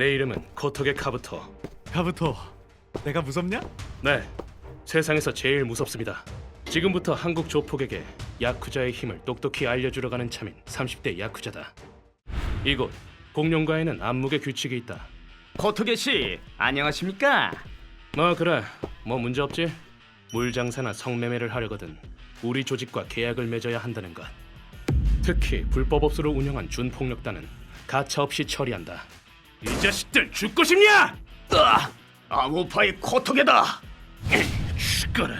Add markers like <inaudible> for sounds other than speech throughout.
내 이름은 코토게 카부토. 카부토, 내가 무섭냐? 네, 세상에서 제일 무섭습니다. 지금부터 한국 조폭에게 야쿠자의 힘을 똑똑히 알려주러 가는 참인 30대 야쿠자다. 이곳 공룡가에는 암묵의 규칙이 있다. 코토게 씨 안녕하십니까? 뭐 그래, 뭐 문제 없지? 물 장사나 성매매를 하려거든 우리 조직과 계약을 맺어야 한다는 것. 특히 불법 업소를 운영한 준폭력단은 가차 없이 처리한다. 이 자식들 죽고 싶냐? 아, 암호파의 코토게다. 죽어라.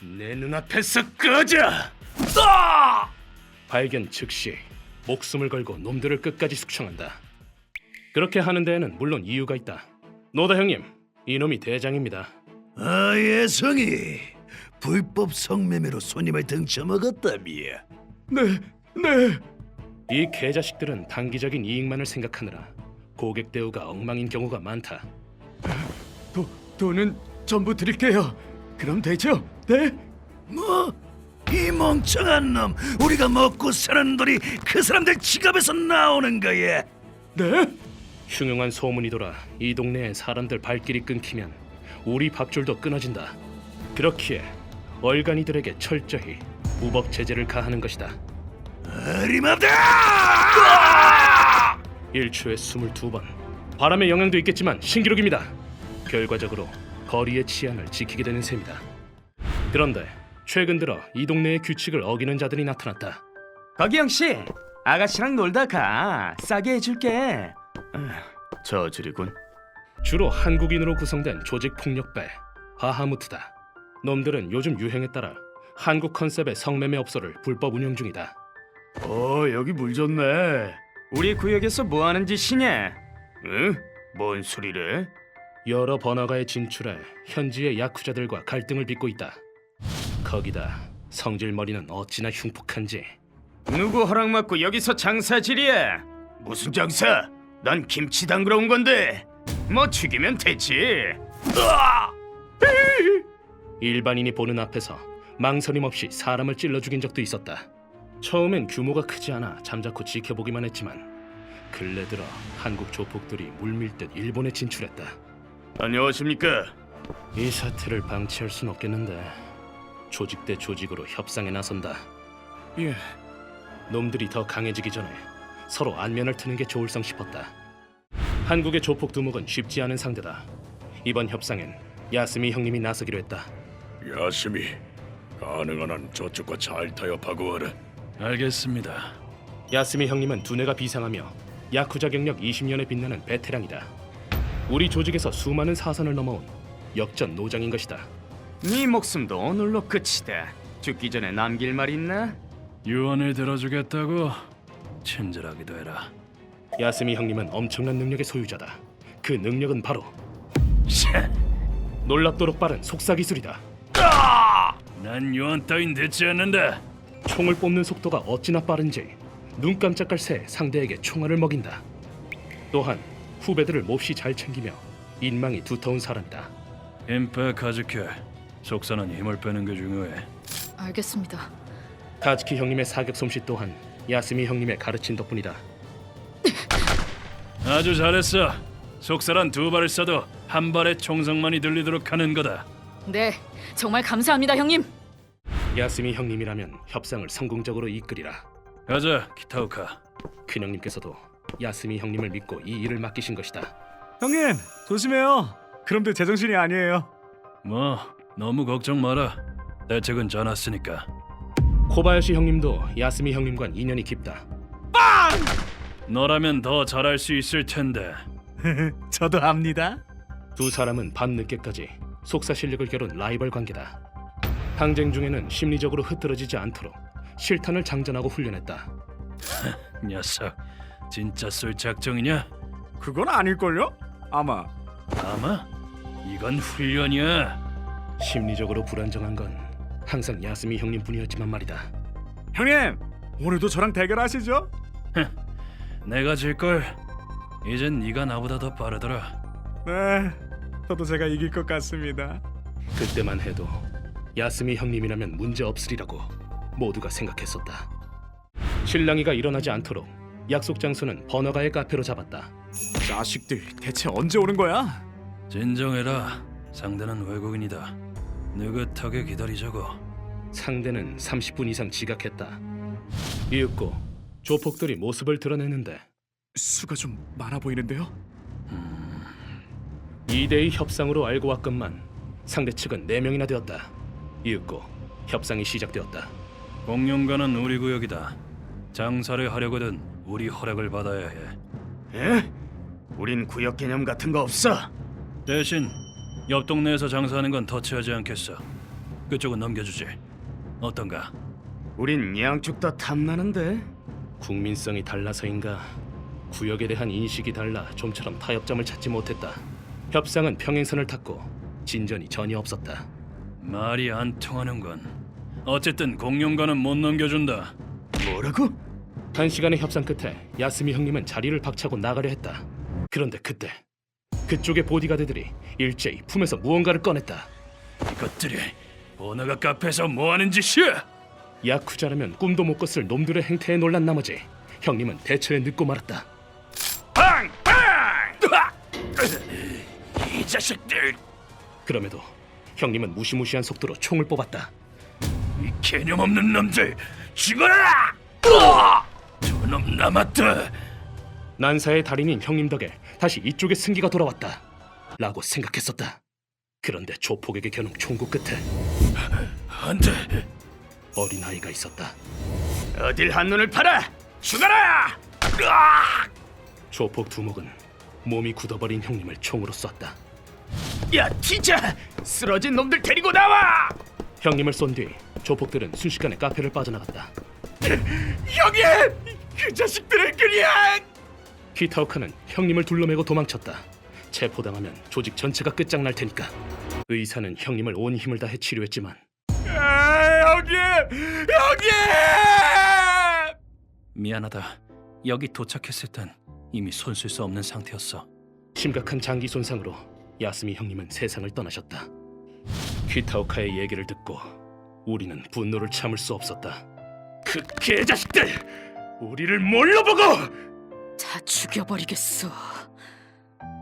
내 눈앞에서 꺼져. 아! 발견 즉시 목숨을 걸고 놈들을 끝까지 숙청한다. 그렇게 하는 데에는 물론 이유가 있다. 노다 형님, 이놈이 대장입니다. 아, 예성이 불법 성매매로 손님을 등쳐먹었다며. 네, 네. 이 개자식들은 단기적인 이익만을 생각하느라 고객 대우가 엉망인 경우가 많다. 도, 돈은 전부 드릴게요. 그럼 되죠? 네? 뭐? 이 멍청한 놈, 우리가 먹고 사는 돈이 그 사람들 지갑에서 나오는 거야. 네? 흉흉한 소문이 돌아 이 동네에 사람들 발길이 끊기면 우리 밥줄도 끊어진다. 그렇기에 얼간이들에게 철저히 무법 제재를 가하는 것이다. 어림없다! 일초에 22번. 바람의 영향도 있겠지만 신기록입니다. 결과적으로 거리의 치안을 지키게 되는 셈이다. 그런데 최근 들어 이 동네의 규칙을 어기는 자들이 나타났다. 거기영 씨 아가씨랑 놀다 가 싸게 해줄게. 아, 저주리군. 주로 한국인으로 구성된 조직 폭력배 하하무트다. 놈들은 요즘 유행에 따라 한국 컨셉의 성매매 업소를 불법 운영 중이다. 어 여기 물 좋네. 우리 구역에서 뭐 하는 짓이냐? 응? 뭔 소리래? 여러 번화가에 진출해 현지의 야쿠자들과 갈등을 빚고 있다. 거기다 성질머리는 어찌나 흉폭한지 누구 허락 받고 여기서 장사질이야? 무슨 장사? 난 김치 담그러 온 건데. 뭐 죽이면 되지. 으아! 일반인이 보는 앞에서 망설임 없이 사람을 찔러 죽인 적도 있었다. 처음엔 규모가 크지 않아 잠자코 지켜보기만 했지만 근래 들어 한국 조폭들이 물밀듯 일본에 진출했다. 안녕하십니까? 이 사태를 방치할 순 없겠는데 조직 대 조직으로 협상에 나선다. 예. 놈들이 더 강해지기 전에 서로 안면을 트는 게 좋을성 싶었다. 한국의 조폭 두목은 쉽지 않은 상대다. 이번 협상엔 야스미 형님이 나서기로 했다. 야심이 가능한 한 저쪽과 잘 타협하고 와라. 알겠습니다. 야스미 형님은 두뇌가 비상하며 야쿠자 경력 20년에 빛나는 베테랑이다. 우리 조직에서 수많은 사선을 넘어온 역전 노장인 것이다. 네 목숨도 오늘로 끝이다. 죽기 전에 남길 말 있나? 유언을 들어주겠다고 친절하기도 해라. 야스미 형님은 엄청난 능력의 소유자다. 그 능력은 바로 놀랍도록 빠른 속사 기술이다. 난 유언 따윈 듣지 않는다. 총을 뽑는 속도가 어찌나 빠른지 눈 깜짝할 새 상대에게 총알을 먹인다. 또한 후배들을 몹시 잘 챙기며 인망이 두터운 사람이다. 힘빼 가즈케. 속사는 힘을 빼는 게 중요해. 알겠습니다. 카즈키 형님의 사격 솜씨 또한 야스미 형님의 가르친 덕분이다. <laughs> 아주 잘했어. 속사란 두 발을 쏴도 한 발의 총성만이 들리도록 하는 거다. 네, 정말 감사합니다, 형님. 야스미 형님이라면 협상을 성공적으로 이끌이라. 가자, 키타오카. 큰 형님께서도 야스미 형님을 믿고 이 일을 맡기신 것이다. 형님, 조심해요. 그럼도 제정신이 아니에요. 뭐, 너무 걱정 마라. 대책은 짜놨으니까. 코바야시 형님도 야스미 형님과는 인연이 깊다. 너라면 더 잘할 수 있을 텐데. <laughs> 저도 압니다. 두 사람은 밤 늦게까지 속사 실력을 겨룬 라이벌 관계다. 항쟁 중에는 심리적으로 흐트러지지 않도록 실탄을 장전하고 훈련했다. <laughs> 녀석, 진짜 쏠 작정이냐? 그건 아닐걸요? 아마 아마 이건 훈련이야. 심리적으로 불안정한 건 항상 야스미 형님뿐이었지만 말이다. 형님 오늘도 저랑 대결하시죠? 내가 질 걸. 이젠 네가 나보다 더 빠르더라. 네 저도 제가 이길 것 같습니다 그때만 해도 야스미 형님이라면 문제 없으리라고 모두가 생각했었다. 신랑이가 일어나지 않도록 약속 장소는 번화가의 카페로 잡았다. 자식들 대체 언제 오는 거야? 진정해라. 상대는 외국인이다. 느긋하게 기다리자고. 상대는 30분 이상 지각했다. 이윽고 조폭들이 모습을 드러내는데 수가 좀 많아 보이는데요? 2대2 협상으로 알고 왔건만 상대 측은 4명이나 되었다. 이윽고 협상이 시작되었다. 공룡가는 우리 구역이다. 장사를 하려거든 우리 허락을 받아야 해. 에? 우린 구역 개념 같은 거 없어. 대신 옆 동네에서 장사하는 건 터치하지 않겠어. 그쪽은 넘겨주지. 어떤가? 우린 양쪽 다 탐나는데. 국민성이 달라서인가 구역에 대한 인식이 달라 좀처럼 타협점을 찾지 못했다. 협상은 평행선을 탔고 진전이 전혀 없었다. 말이 안 통하는군. 어쨌든 공룡가는 못 넘겨준다. 뭐라고? 한 시간의 협상 끝에 야스미 형님은 자리를 박차고 나가려 했다. 그런데 그때 그쪽의 보디가드들이 일제히 품에서 무언가를 꺼냈다. 이것들이 오너가 카페에서 뭐하는 짓이야? 야쿠자라면 꿈도 못 꿨을 놈들의 행태에 놀란 나머지 형님은 대처에 늦고 말았다. 빵! 빵! 이 자식들! 그럼에도 형님은 무시무시한 속도로 총을 뽑았다. 이 개념 없는 놈들 죽어라! 저놈 남았다. 난사의 달인인 형님 덕에 다시 이쪽의 승기가 돌아왔다. 라고 생각했었다. 그런데 조폭에게 겨눈 총구 끝에 안돼. 어린아이가 있었다. 어딜 한눈을 팔아! 죽어라! 조폭 두목은 몸이 굳어버린 형님을 총으로 쐈다. 야, 티자! 쓰러진 놈들 데리고 나와! 형님을 쏜 뒤 조폭들은 순식간에 카페를 빠져나갔다. <laughs> 여기! 그 자식들을 그냥! 키타오카는 형님을 둘러매고 도망쳤다. 체포당하면 조직 전체가 끝장날 테니까. 의사는 형님을 온 힘을 다해 치료했지만 아, 여기! 여기! 미안하다. 여기 도착했을 땐 이미 손쓸 수 없는 상태였어. 심각한 장기 손상으로 야스미 형님은 세상을 떠나셨다. 키타오카의 얘기를 듣고 우리는 분노를 참을 수 없었다. 그 개자식들! 우리를 뭘로 보고! 다 죽여버리겠어.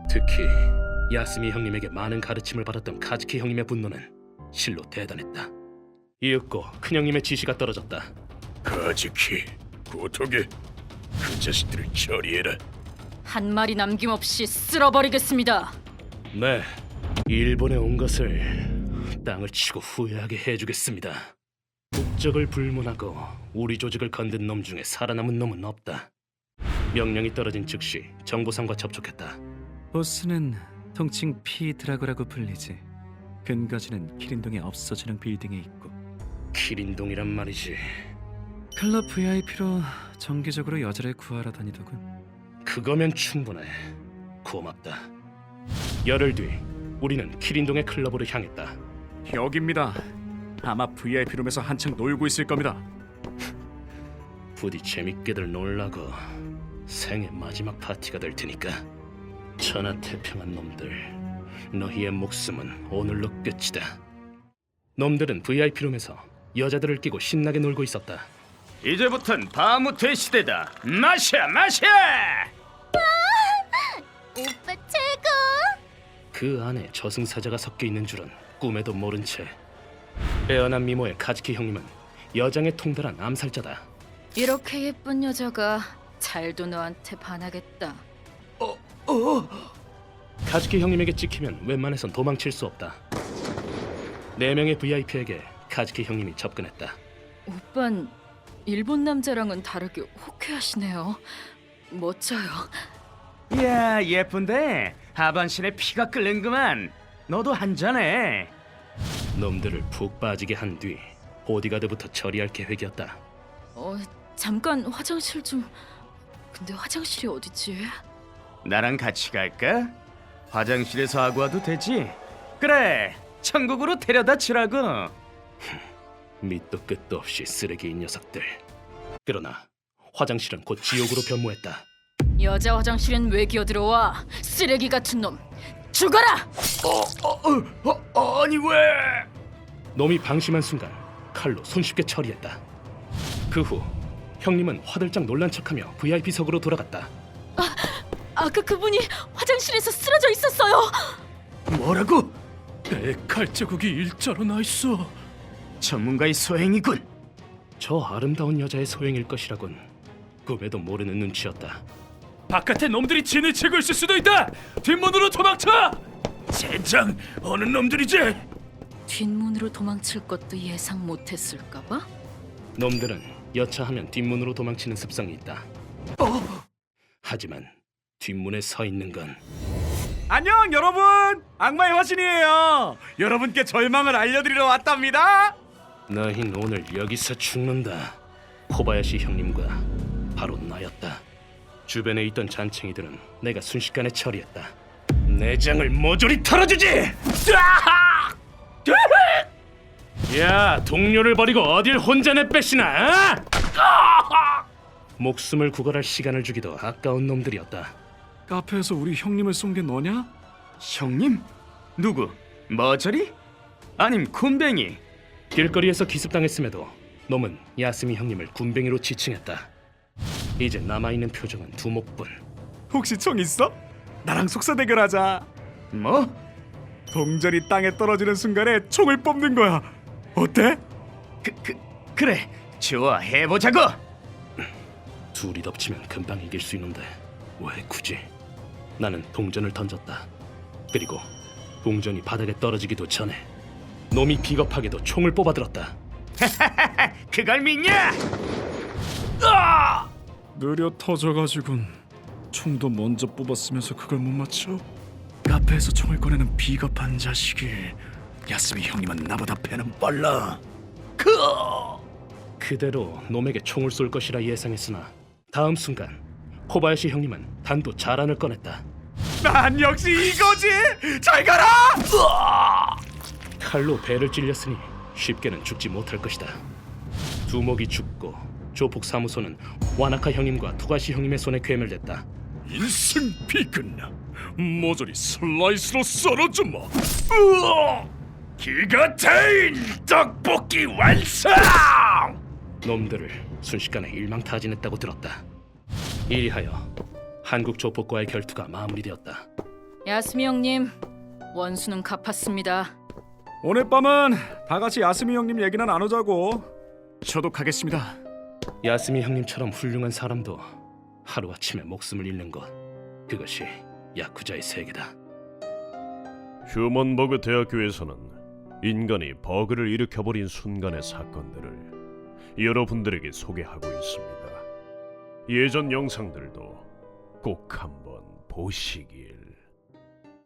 특히 야스미 형님에게 많은 가르침을 받았던 카즈키 형님의 분노는 실로 대단했다. 이윽고 큰 형님의 지시가 떨어졌다. 가즈키, 고토게, 그 자식들을 처리해라. 한 마리 남김없이 쓸어버리겠습니다. 네, 일본에 온 것을 땅을 치고 후회하게 해주겠습니다. 국적을 불문하고 우리 조직을 건든 놈 중에 살아남은 놈은 없다. 명령이 떨어진 즉시 정보상과 접촉했다. 보스는 통칭 피 드라고라고 불리지. 근거지는 키린동의 없어지는 빌딩에 있고 키린동이란 말이지. 클럽 VIP로 정기적으로 여자를 구하러 다니더군. 그거면 충분해. 고맙다. 열흘 뒤 우리는 키린동의 클럽으로 향했다. 여기입니다. 아마 VIP 룸에서 한창 놀고 있을 겁니다. 부디 재밌게들 놀라고 생애 마지막 파티가 될 테니까 천하태평한 놈들 너희의 목숨은 오늘로 끝이다 놈들은 VIP룸에서 여자들을 끼고 신나게 놀고 있었다 이제부턴 바무트의 시대다. 마셔, 마셔! 오빠 최고! 그 안에 저승사자가 섞여 있는 줄은 꿈에도 모른 채 빼어난 미모의 카즈키 형님은 여장에 통달한 암살자다 이렇게 예쁜 여자가 잘도 너한테 반하겠다. 카즈키 형님에게 찍히면 웬만해선 도망칠 수 없다 네 명의 VIP에게 카즈키 형님이 접근했다 오빤 일본 남자랑은 다르게 호쾌하시네요. 멋져요. 야, 예쁜데 하반신에 피가 끓는구만. 너도 한 잔해. 놈들을 푹 빠지게 한 뒤 보디가드부터 처리할 계획이었다. 어, 잠깐 화장실 좀. 근데 화장실이 어디지? 나랑 같이 갈까? 화장실에서 하고 와도 되지? 그래, 천국으로 데려다 주라고. <laughs> 밑도 끝도 없이 쓰레기인 녀석들. 그러나 화장실은 곧 지옥으로 변모했다. 여자 화장실엔 왜 기어들어와? 쓰레기 같은 놈. 죽어라! 어, 아니 왜? 놈이 방심한 순간 칼로 손쉽게 처리했다. 그 후 형님은 화들짝 놀란 척하며 VIP석으로 돌아갔다. 아까 그분이 화장실에서 쓰러져 있었어요. 뭐라고? 내 칼자국이 일자로 나 있어. 전문가의 소행이군. 저 아름다운 여자의 소행일 것이라곤 꿈에도 모르는 눈치였다. 바깥에 놈들이 진을 치고 있을 수도 있다. 뒷문으로 도망쳐. 젠장 어느 놈들이지? 뒷문으로 도망칠 것도 예상 못했을까봐. 놈들은 여차하면 뒷문으로 도망치는 습성이 있다. 하지만 뒷문에 서 있는 건 안녕 여러분 악마의 화신이에요 여러분께 절망을 알려드리러 왔답니다 너흰 오늘 여기서 죽는다. 코바야시 형님과 바로 나였다. 주변에 있던 잔챙이들은 내가 순식간에 처리했다. 내장을 모조리 털어주지! 야, 동료를 버리고 어딜 혼자 내빼시나? 어? 목숨을 구걸할 시간을 주기도 아까운 놈들이었다. 카페에서 우리 형님을 쏜 게 너냐? 형님? 누구? 머저리? 아님 쿰뱅이? 길거리에서 기습당했음에도 놈은 야스미 형님을 군뱅이로 지칭했다. 이제 남아있는 표정은 두목뿐. 혹시 총 있어? 나랑 속사 대결하자 뭐? 동전이 땅에 떨어지는 순간에 총을 뽑는 거야 어때? 그, 그, 그래 좋아 해보자고 둘이 덮치면 금방 이길 수 있는데 왜 굳이? 나는 동전을 던졌다. 그리고 동전이 바닥에 떨어지기도 전에 놈이 비겁하게도 총을 뽑아들었다. <laughs> 그걸 믿냐? 느려 터져가지군 총도 먼저 뽑았으면서 그걸 못 맞춰? 카페에서 총을 꺼내는 비겁한 자식이 야스미 형님은 나보다 배는 빨라 그대로 놈에게 총을 쏠 것이라 예상했으나 다음 순간 코바야시 형님은 단도 자란을 꺼냈다. 난 역시 이거지 잘 가라 칼로 배를 찔렸으니 쉽게는 죽지 못할 것이다. 두목이 죽고 조폭 사무소는 와나카 형님과 토가시 형님의 손에 괴멸됐다. 인생 비근나 모조리 슬라이스로 썰어주마. 기가테인 떡볶이 완성! 놈들을 순식간에 일망타진했다고 들었다. 이리하여 한국 조폭과의 결투가 마무리되었다. 야스미 형님, 원수는 갚았습니다. 오늘 밤은 다 같이 야스미 형님 얘기나 나누자고 저도 가겠습니다 야스미 형님처럼 훌륭한 사람도 하루아침에 목숨을 잃는 것 그것이 야쿠자의 세계다. 휴먼버그 대학교에서는 인간이 버그를 일으켜버린 순간의 사건들을 여러분들에게 소개하고 있습니다. 예전 영상들도 꼭 한번 보시길.